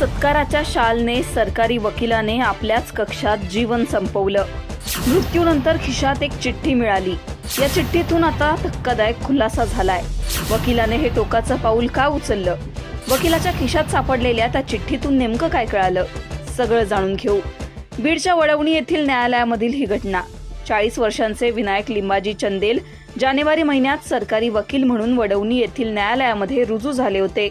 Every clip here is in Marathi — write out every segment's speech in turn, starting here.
सत्काराच्या शालने सरकारी वकिलाने आपल्याच कक्षात जीवन संपवलं. मृत्यूनंतर खिशात एक चिठ्ठी मिळाली. या चिठ्ठीतून आता धक्कादायक खुलासा झालाय. वकिलाने हे टोकाचं पाऊल का उचललं? वकिलाच्या खिशात सापडलेल्या त्या चिठ्ठीतून नेमकं काय कळालं? सगळं जाणून घेऊ. बीडच्या वडवणी येथील न्यायालयामधील ही घटना. चाळीस वर्षांचे विनायक लिंबाजी चंदेल जानेवारी महिन्यात सरकारी वकील म्हणून वडवणी येथील न्यायालयामध्ये रुजू झाले होते.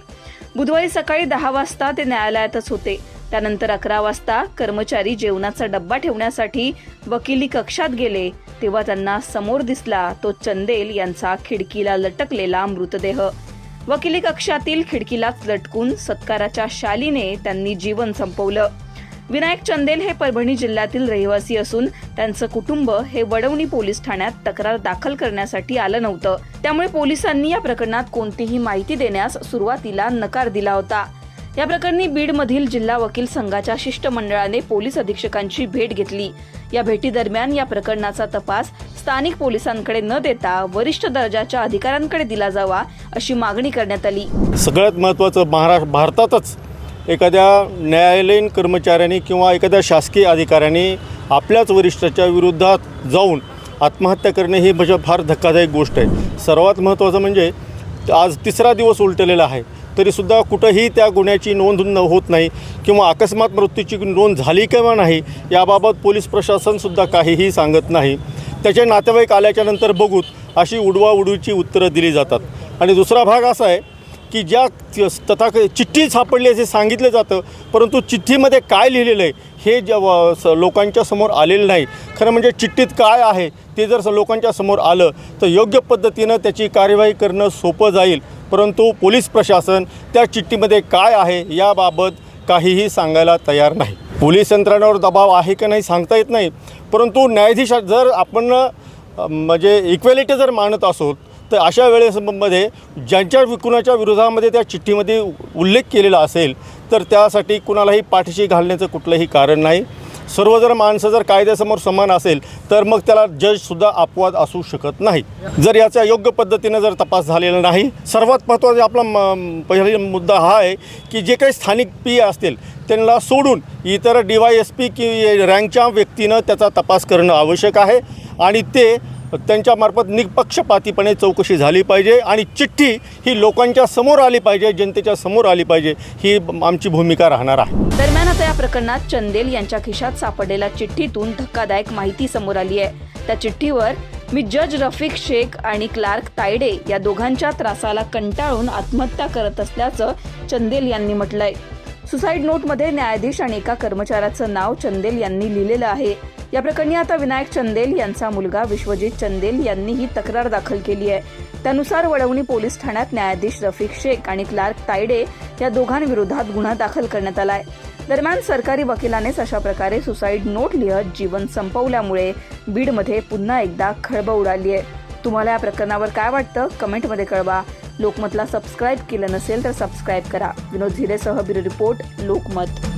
बुधवारी सकाळी दहा वाजता ते न्यायालयातच होते. त्यानंतर अकरा वाजता कर्मचारी जेवणाचा डब्बा ठेवण्यासाठी वकिली कक्षात गेले. तेव्हा त्यांना समोर दिसला तो चंदेल यांचा खिडकीला लटकलेला मृतदेह. वकिली कक्षातील खिडकीलाच लटकून सत्काराच्या शालीने त्यांनी जीवन संपवलं. विनायक चंदेल हे परभणी जिल्ह्यातील रहिवासी असून त्यांचं कुटुंब हे वडवणी पोलीस ठाण्यात तक्रार दाखल करण्यासाठी आलं नव्हतं. त्यामुळे पोलिसांनी या प्रकरणात कोणतीही माहिती देण्यास सुरुवातीला नकार दिला होता. या प्रकरणी बीडमधील जिल्हा वकील संघाच्या शिष्टमंडळाने पोलीस अधीक्षकांची भेट घेतली. या भेटीदरम्यान या प्रकरणाचा तपास स्थानिक पोलिसांकडे न देता वरिष्ठ दर्जाच्या अधिकाऱ्यांकडे दिला जावा अशी मागणी करण्यात आली. सगळ्यात महत्वाचं महाराष्ट्र भारतातच एखाद्या न्यायालयीन कर्मचाऱ्यांनी किंवा एखाद्या शासकीय अधिकाऱ्यांनी आपल्याच वरिष्ठाच्या विरोधात जाऊन आत्महत्या करणे ही म्हणजे फार धक्कादायक गोष्ट आहे. सर्वात महत्त्वाचं म्हणजे आज तिसरा दिवस उलटलेला आहे तरीसुद्धा कुठंही त्या गुन्ह्याची नोंद न होत नाही किंवा अकस्मात मृत्यूची नोंद झाली किंवा नाही याबाबत पोलीस प्रशासनसुद्धा काहीही सांगत नाही. त्याचे नातेवाईक आल्याच्यानंतर बघूत अशी उडवाउडवीची उत्तरं दिली जातात. आणि दुसरा भाग असा आहे की ज्या तथा चिठ्ठी सापडली असे सांगितलं जातं परंतु चिठ्ठीमध्ये काय लिहिलेलं आहे हे ज स- लोकांच्या समोर आलेलं नाही. खरं म्हणजे चिठ्ठीत काय आहे ते जर लोकांच्या समोर आलं तर योग्य पद्धतीनं त्याची कार्यवाही करणं सोपं जाईल. परंतु पोलीस प्रशासन त्या चिठ्ठीमध्ये काय आहे याबाबत काहीही सांगायला तयार नाही. पोलीस यंत्रणावर दबाव आहे का नाही सांगता येत नाही. परंतु न्यायाधीश जर आपण म्हणजे इक्वॅलिटी जर मानत असोत तर अशा वेळेसमध्ये ज्यांच्या कुणाच्या विरोधामध्ये त्या चिठ्ठीमध्ये उल्लेख केलेला असेल तर त्यासाठी कुणालाही पाठीशी घालण्याचं कुठलंही कारण नाही. सर्व जर माणसं जर कायद्यासमोर समान असेल तर मग त्याला जजसुद्धा अपवाद असू शकत नाही जर याचा योग्य पद्धतीनं जर तपास झालेला नाही सर्वात महत्त्वाचा आपला म पहिला मुद्दा हा आहे की जे काही स्थानिक पी असतील त्यांना सोडून इतर डी वाय एस पी की रँकच्या व्यक्तीनं त्याचा तपास करणं आवश्यक आहे. आणि ते त्यांच्यामार्फत निपक्षपातीपणे चौकशी झाली पाहिजे आणि चिठ्ठी ही लोकांच्या समोर आली पाहिजे जनतेच्या समोर आली पाहिजे ही आमची भूमिका राहणार आहे. दरम्यान आता या प्रकरणात चंदेल यांच्या खिशात सापडलेल्या चिठ्ठीतून धक्कादायक माहिती समोर आली आहे. त्या चिठ्ठीवर मी जज रफिक शेख आणि क्लार्क तायडे या दोघांच्या त्रासाला कंटाळून आत्महत्या करत असल्याचं चंदेल यांनी म्हटलंय. सुसाईड नोटमध्ये न्यायाधीश आणि एका कर्मचाऱ्याचं नाव चंदेल यांनी लिहिलेलं आहे. या प्रकरणी आता विनायक चंदेल यांचा मुलगा विश्वजित चंदेल यांनी ही तक्रार दाखल केली आहे. त्यानुसार वडवणी पोलीस ठाण्यात न्यायाधीश रफिक शेख आणि क्लार्क तायडे या दोघांविरोधात गुन्हा दाखल करण्यात आला आहे दरम्यान सरकारी वकिलानेच अशा प्रकारे सुसाईड नोट लिहत जीवन संपवल्यामुळे बीडमध्ये पुन्हा एकदा खळबळ उडाली आहे. तुम्हाला या प्रकरणावर काय वाटतं? कमेंटमध्ये कळवा. लोकमतला सबस्क्राईब केलं नसेल तर सबस्क्राईब करा. विनोद झिरेसह ब्युरो रिपोर्ट लोकमत.